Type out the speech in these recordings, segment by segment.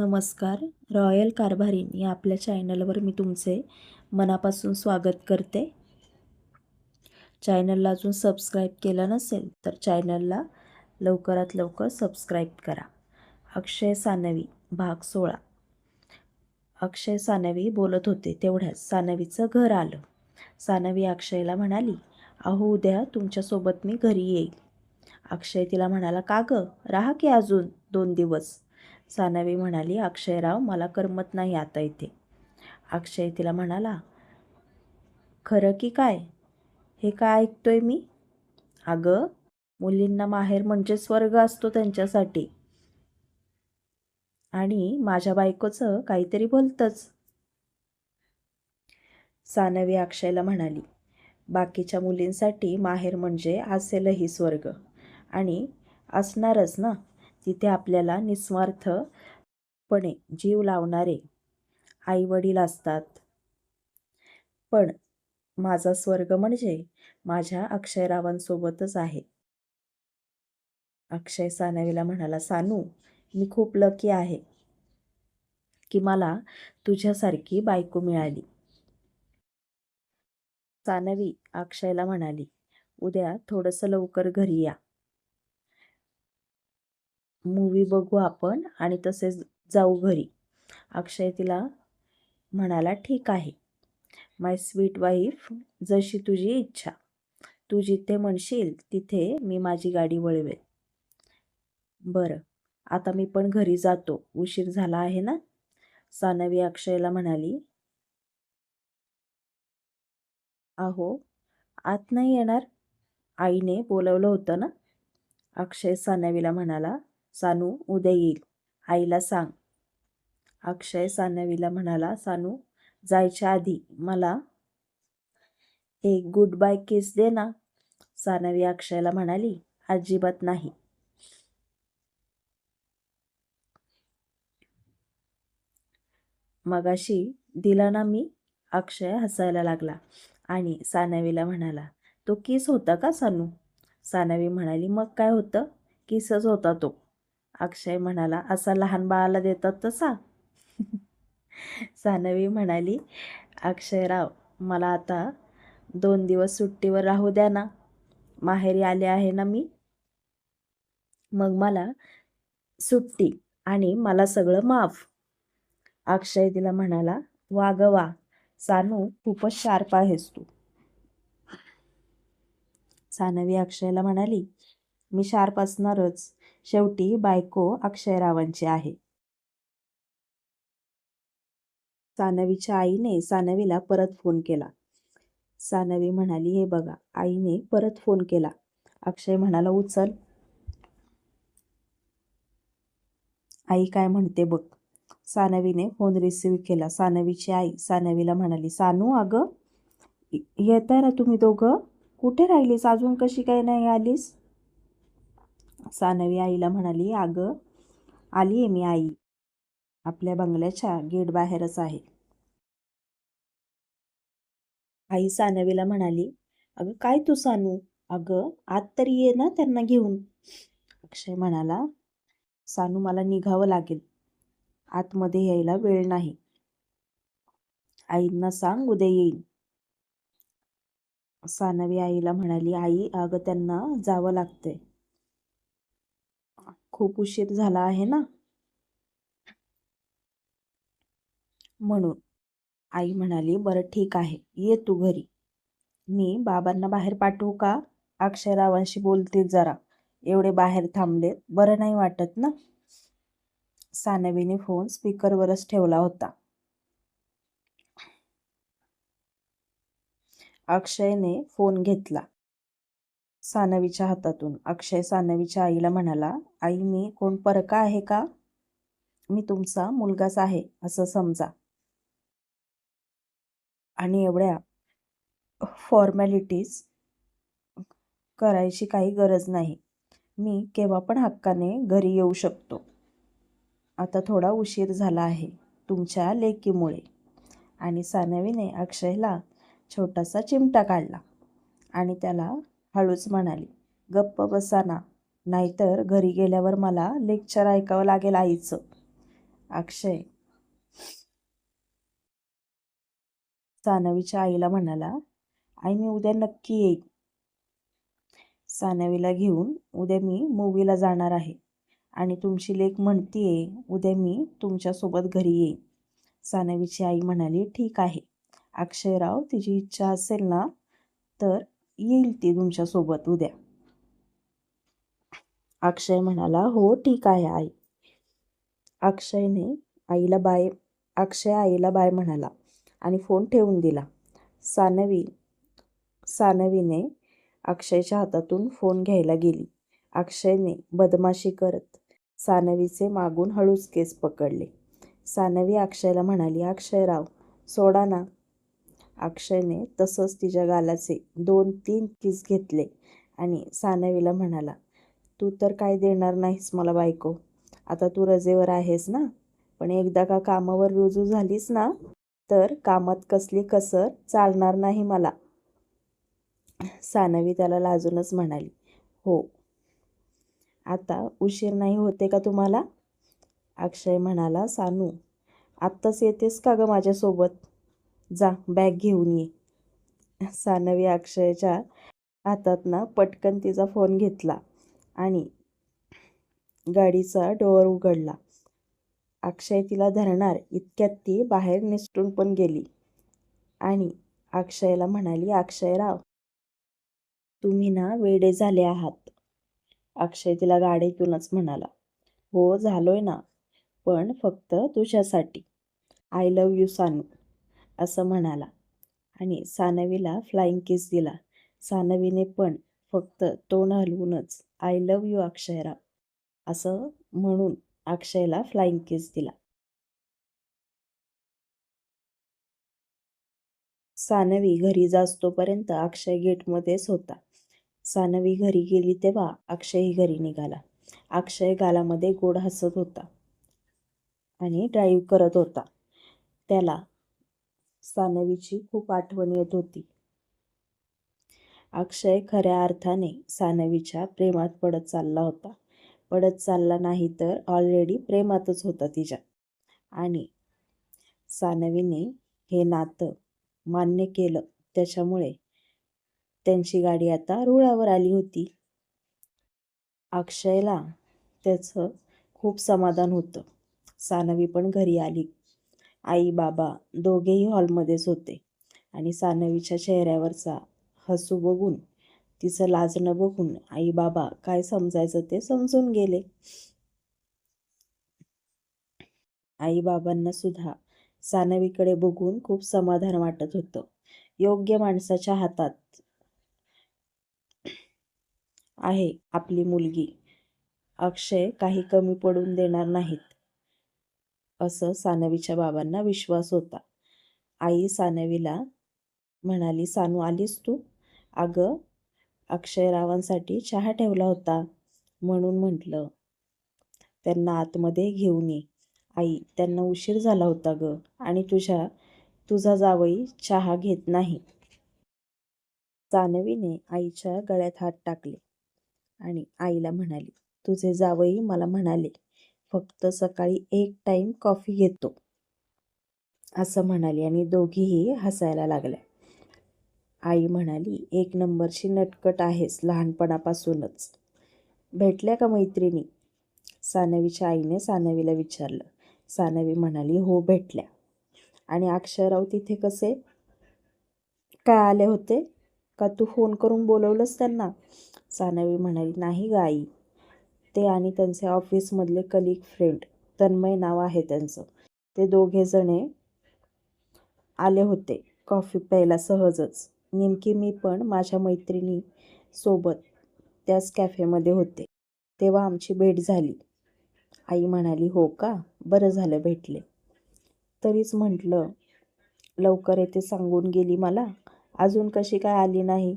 नमस्कार. रॉयल कारभारीन या आपल्या चॅनलवर मी तुमचे मनापासून स्वागत करते. चॅनलला अजून सबस्क्राईब केलं नसेल तर चॅनलला लवकरात लवकर सबस्क्राईब करा. अक्षय सानवी भाग सोळा. अक्षय सानवी बोलत होते तेवढ्याच सानवीचं घर आलं. सानवी अक्षयला म्हणाली अहो उद्या तुमच्यासोबत मी घरी येईल. अक्षय तिला म्हणाला का गं? राहा की अजून दोन दिवस. सानवी म्हणाली अक्षयराव मला करमत नाही आता इथे. अक्षय तिला म्हणाला खरं की काय? हे काय ऐकतोय मी? अगं मुलींना माहेर म्हणजे स्वर्ग असतो त्यांच्यासाठी. आणि माझ्या बायकोचं काहीतरी बोलतंच. सानवी अक्षयला म्हणाली बाकीच्या मुलींसाठी माहेर म्हणजे असेलही स्वर्ग. आणि असणारच ना? तिथे आपल्याला निस्वार्थपणे जीव लावणारे आईवडील असतात. पण माझा स्वर्ग म्हणजे माझ्या अक्षयरावांसोबतच आहे. अक्षय सानवीला म्हणाला सानू मी खूप लकी आहे की मला तुझ्यासारखी बायको मिळाली. सानवी अक्षयला म्हणाली उद्या थोडंसं लवकर घरी या. मूवी बघू आपण आणि तसेच जाऊ घरी. अक्षय तिला म्हणाला ठीक आहे. माय स्वीट वाईफ जशी तुझी इच्छा. तू जिथे म्हणशील तिथे मी माझी गाडी वळवेल बरं. आता मी पण घरी जातो. उशीर झाला आहे ना? सानवी अक्षयला म्हणाली. अहो आत नाही येणार. आईने बोलवलं होतं ना? अक्षय सानवीला म्हणाला. सानू उद्या येईल. आईला सांग. अक्षय सानवीला म्हणाला सानू जायच्या आधी मला एक गुड बाय किस दे ना. सानवी अक्षयला म्हणाली अजिबात नाही. मगाशी दिला ना मी अक्षय हसायला लागला आणि सानवीला म्हणाला तो किस होता का सानू? सानवी म्हणाली मग काय होतं? किसच होता तो. अक्षय म्हणाला असा लहान बाळाला देतात तसा? सानवी म्हणाली अक्षयराव मला आता दोन दिवस सुट्टीवर राहू द्या ना. माहेरी आले आहे ना मी. मग मला सुट्टी आणि मला सगळं माफ. अक्षय तिला म्हणाला वा ग वा सानू खूपच शार्प आहेस तू. सानवी अक्षयला म्हणाली मी शार्प असणारच. शेवटी बायको अक्षयरावांची आहे. सानवीच्या आईने सानवीला परत फोन केला. सानवी म्हणाली हे बघा आईने परत फोन केला. अक्षय म्हणाला उचल. आई काय म्हणते बघ. सानवीने फोन रिसीव्ह केला. सानवीची आई सानवीला म्हणाली सानू अगं येत आहे ना तुम्ही दोघं? कुठे राहिलीस? अजून कशी काय नाही आलीस? सानवी आईला म्हणाली अगं आली आहे मी आई. आपल्या बंगल्याच्या गेट बाहेरच आहे. आई सानवीला म्हणाली अगं काय तू सानू? अगं आत तरी ये ना त्यांना घेऊन. अक्षय म्हणाला सानू मला निघावं लागेल. आतमध्ये यायला वेळ नाही. आईंना सांग उद्या येईन. सानवी आईला म्हणाली आई अगं त्यांना जावं लागतंय. खूप उशीर झाला आहे ना? म्हणून आई म्हणाली बरं ठीक आहे. ये तू घरी. मी बाबांना बाहेर पाठवू का? अक्षयरावांशी बोलते जरा. एवढे बाहेर थांबले बरं नाही वाटत ना? सानवीने फोन स्पीकरवरच ठेवला होता. अक्षयने फोन घेतला. सानवीच्या हातातून. अक्षय सानवीच्या आईला म्हणाला आई मी कोण परका आहे का? मी तुमचा मुलगाच आहे असं समजा. आणि एवढ्या फॉर्मॅलिटीज करायची काही गरज नाही. मी केव्हा पण हक्काने घरी येऊ शकतो. आता थोडा उशीर झाला आहे तुमच्या लेकीमुळे. आणि सानवीने अक्षयला छोटासा चिमटा काढला आणि त्याला हळूच म्हणाली. गप्प बसा ना नाहीतर घरी गेल्यावर मला लेक्चर ऐकावं लागेल आईचं. अक्षय. सानवीच्या आईला म्हणाला आई मी उद्या नक्की येईन. सानवीला घेऊन उद्या मी मूवीला जाणार आहे. आणि तुमची लेख म्हणतीये उद्या मी तुमच्यासोबत घरी येईन. सानवीची आई म्हणाली ठीक आहे. अक्षयराव तिची इच्छा असेल ना तर येईल ती तुमच्यासोबत उद्या. अक्षय म्हणाला हो ठीक आहे आई. अक्षयने आईला बाय अक्षय आईला बाय म्हणाला आणि फोन ठेवून दिला. सानवी सानवीने अक्षयच्या हातातून फोन घ्यायला गेली. अक्षयने बदमाशी करत सानवीचे मागून हळूच केस पकडले. सानवी अक्षयला म्हणाली अक्षयराव सोडा ना. अक्षयने तसंच तिच्या गालाचे दोन तीन किस घेतले आणि सानवीला म्हणाला तू तर काय देणार नाहीस मला बायको. आता तू रजेवर आहेस ना? पण एकदा का कामावर रुजू झालीस ना तर कामात कसली कसर चालणार नाही मला. सानवी त्याला लाजूनच म्हणाली हो. आता उशीर नाही होते का तुम्हाला? अक्षय म्हणाला सानू आत्ताच येतेस का गं माझ्यासोबत? जा बॅग घेऊन ये. सानवी अक्षयच्या हातात ना पटकन तिचा फोन घेतला आणि गाडीचा डोअर उघडला. अक्षय तिला धरणार इतक्यात ती बाहेर निसटून पण गेली. आणि अक्षयला म्हणाली अक्षयराव तुम्ही ना वेडे झाले आहात. अक्षय तिला गाडीतूनच म्हणाला हो झालोय ना पण फक्त तुझ्यासाठी. I love you Sanu. असं म्हणाला. आणि सानवीला फ्लाईंग किस दिला. सानवीने पण फक्त तोंड हलवूनच आय लव यू अक्षयराव. असं म्हणून अक्षयला फ्लाईंग किस दिला. सानवी घरी जास्तोपर्यंत अक्षय गेटमध्येच होता. सानवी घरी गेली तेव्हा अक्षयही घरी निघाला. अक्षय गालामध्ये गोड हसत होता आणि ड्राईव्ह करत होता. त्याला सानवीची खूप आठवण येत होती. अक्षय खऱ्या अर्थाने सानवीच्या प्रेमात पडत चालला होता. पडत चालला नाही तर ऑलरेडी प्रेमातच होता तिच्या. आणि सानवीने हे नातं मान्य केलं. त्याच्यामुळे त्यांची गाडी आता रुळावर आली होती. अक्षयला त्याचं खूप समाधान होतं. सानवी पण घरी आली. आई बाबा दोघेही हॉलमध्येच होते आणि सानवीच्या चेहऱ्यावरचा हसू बघून तिचं लाजणं बघून आई बाबा काय समजायचं ते समजून गेले. आई बाबांना सुद्धा सानवीकडे बघून खूप समाधान वाटत होतं. योग्य माणसाच्या हातात आहे आपली मुलगी. अक्षय काही कमी पडून देणार नाहीत. असं सानवीच्या बाबांना विश्वास होता. आई सानवीला म्हणाली सानू आलीस तू? अगं अक्षयरावांसाठी चहा ठेवला होता. म्हणून म्हटलं त्यांना आतमध्ये घेऊन ये. आई त्यांना उशीर झाला होता ग आणि तुझ्या तुझा जावई चहा घेत नाही. सानवीने आईच्या गळ्यात हात टाकले आणि आईला म्हणाली तुझे जावई मला म्हणाले फक्त सकाळी एक टाईम कॉफी घेतो. असं म्हणाली आणि दोघीही हसायला लागल्या. आई म्हणाली एक नंबरची नटकट आहेस लहानपणापासूनच. भेटल्या का मैत्रिणी? सानवीच्या आईने सानवीला विचारलं. सानवी म्हणाली हो भेटल्या. आणि अक्षराव तिथे कसे? काय आले होते? का तू फोन करून बोलवलंस त्यांना? सानवी म्हणाली नाही गाई ते आणि त्यांचे ऑफिसमधले कलिक फ्रेंड तन्मय नाव आहे त्यांचं. ते दोघे जणे आले होते कॉफी प्यायला सहजच. नेमकी मी पण माझ्या मैत्रिणी सोबत त्याच कॅफेमध्ये होते. तेव्हा आमची भेट झाली. आई म्हणाली हो का? बरं झालं भेटले. तरीच म्हटलं लवकर येते सांगून गेली मला. अजून कशी काय आली नाही?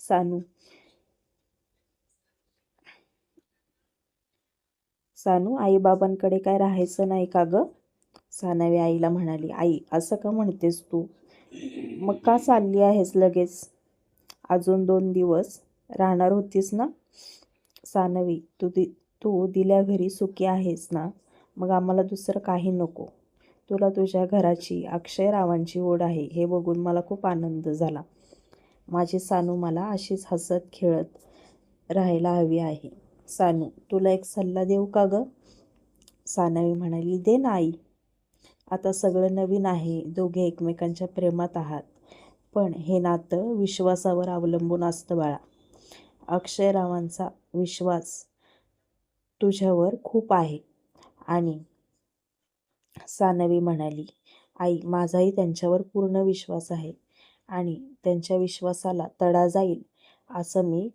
सानू सानू आईबाबांकडे काय राहायचं नाही का गं? सानवी आईला म्हणाली आई असं का म्हणतेस तू? मग का चालली आहेस लगेच? अजून दोन दिवस राहणार होतीस ना? सानवी तू दि तू दिल्या घरी सुखी आहेस ना? मग आम्हाला दुसरं काही नको. तुला तुझ्या घराची अक्षय रावांची ओढ आहे हे बघून मला खूप आनंद झाला. माझी सानू मला अशीच हसत खेळत राहायला हवी आहे. सानू तुला एक सल्ला देऊ का गं? सानवी म्हणाली दे ना आई. आता सगळं नवीन आहे. दोघे एकमेकांच्या प्रेमात आहात. पण हे नातं विश्वासावर अवलंबून असतं बाळा. अक्षयरावांचा विश्वास तुझ्यावर खूप आहे. आणि सानवी म्हणाली आई माझाही त्यांच्यावर पूर्ण विश्वास आहे आणि त्यांच्या विश्वासाला तडा जाईल असं मी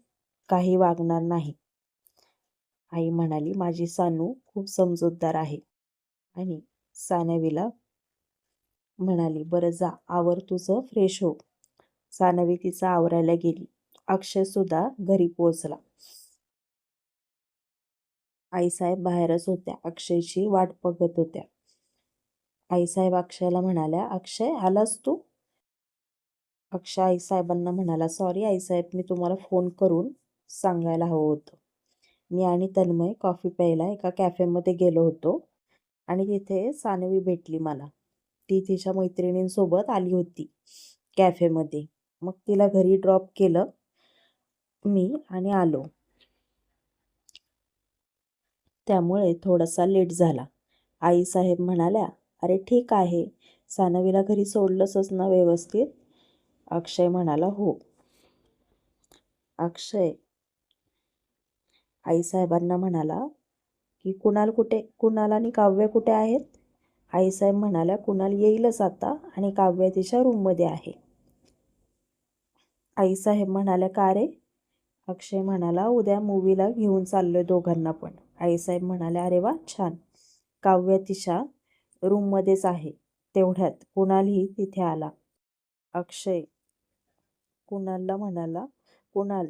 काही वागणार नाही. आई म्हणाली माझी सानू खूप समजूतदार आहे. आणि सानवीला म्हणाली बरं जा आवर तुझं फ्रेश हो. सानवी तिचा आवरायला गेली. अक्षयसुद्धा घरी पोचला आईसाहेब बाहेरच होत्या. अक्षयची वाट बघत होत्या. आईसाहेब अक्षयला म्हणाल्या अक्षय आलास तू? अक्षय आईसाहेबांना म्हणाला सॉरी आईसाहेब मी तुम्हाला फोन करून सांगायला हवं होतं. मी आणि तन्मय कॉफी प्यायला एका कॅफेमध्ये गेलो होतो. आणि तिथे सानवी भेटली मला. ती तिच्या मैत्रिणींसोबत आली होती कॅफेमध्ये मग तिला घरी ड्रॉप केलं. मी आणि आलो. त्यामुळे थोडासा लेट झाला. आईसाहेब म्हणाल्या अरे ठीक आहे. सानवीला घरी सोडलंसच ना व्यवस्थित? अक्षय म्हणाला हो. अक्षय आईसाहेबांना म्हणाला की कुणाल कुठे कुणाल आणि काव्य कुठे आहेत? आईसाहेब म्हणाल्या कुणाल येईलच आता आणि काव्य तिच्या रूममध्ये आहे. आईसाहेब म्हणाल्या का रे? अक्षय म्हणाला उद्या मूवीला घेऊन चाललोय दोघांना पण. आईसाहेब म्हणाल्या अरे वा छान. काव्य तिच्या रूममध्येच आहे. तेवढ्यात कुणालही तिथे आला. अक्षय कुणालला म्हणाला कुणाल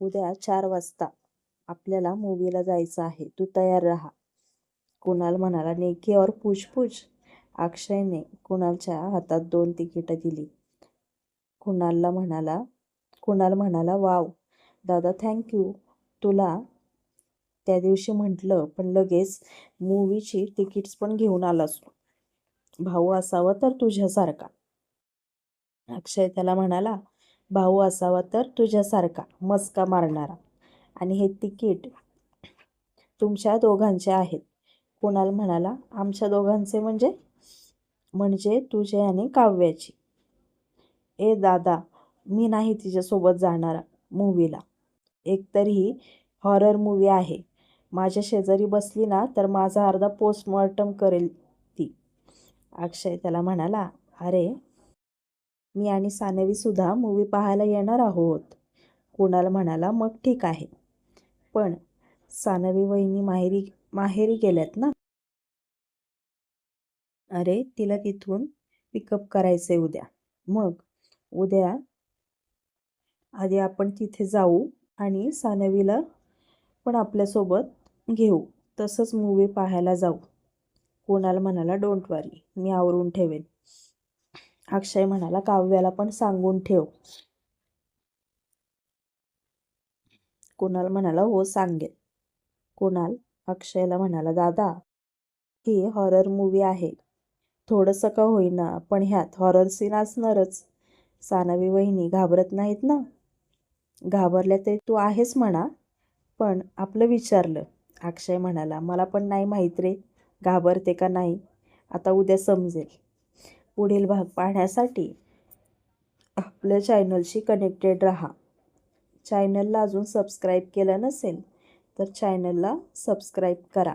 उद्या चार वाजता आपल्याला मूवीला जायचं आहे. तू तयार राहा. कुणाल म्हणाला नेकी और पूछ अक्षयने कुणालच्या हातात दोन तिकीटं दिली. कुणालला म्हणाला कुणाल म्हणाला वाव दादा थँक्यू तुला त्या दिवशी म्हटलं पण लगेच मूवीची तिकीट्स पण घेऊन आलास. भाऊ असावा तर तुझ्यासारखा. अक्षय त्याला म्हणाला भाऊ असावा तर तुझ्यासारखा. मस्का मारणारा. आणि हे तिकीट तुमच्या दोघांचे आहेत. कुणाल म्हणाला आमच्या दोघांचे म्हणजे? म्हणजे तुझे आणि काव्याची. ए दादा मी नाही तिच्यासोबत जाणार मूवीला. एकतरी हॉरर मूवी आहे. माझ्या शेजारी बसली ना तर माझा अर्धा पोस्टमॉर्टम करेल ती. अक्षय त्याला म्हणाला अरे मी आणि सानवीसुद्धा मूवी पाहायला येणार आहोत. कुणाल म्हणाला मग ठीक आहे. पण सानवी वहिनी माहेरी माहेरी गेल्यात ना? अरे तिला तिथून पिकअप करायचंय उद्या. मग? उद्या आधी आपण तिथे जाऊ आणि सानवीला पण आपल्यासोबत घेऊ. तसंच मूवी पाहायला जाऊ. कोणाला म्हणाला डोंट वारी मी आवरून ठेवेन. अक्षय म्हणाला काव्याला पण सांगून ठेव. कुणाल म्हणाला हो सांगेल कुणाल? अक्षयला म्हणाला दादा ही हॉरर मूवी आहे. थोडंसं का होईना पण ह्यात हॉरर सीन असणारच. सानवी वहिनी घाबरत नाहीत ना? घाबरल्या तरी तू आहेस म्हणा. पण आपलं विचारलं. अक्षय म्हणाला मला पण नाही माहीत रे घाबरते का नाही? आता उद्या समजेल. पुढील भाग पाहण्यासाठी आपल्या चॅनलशी कनेक्टेड रहा. चॅनलला अजून सबस्क्राईब केलं नसेल तर चॅनलला सबस्क्राईब करा.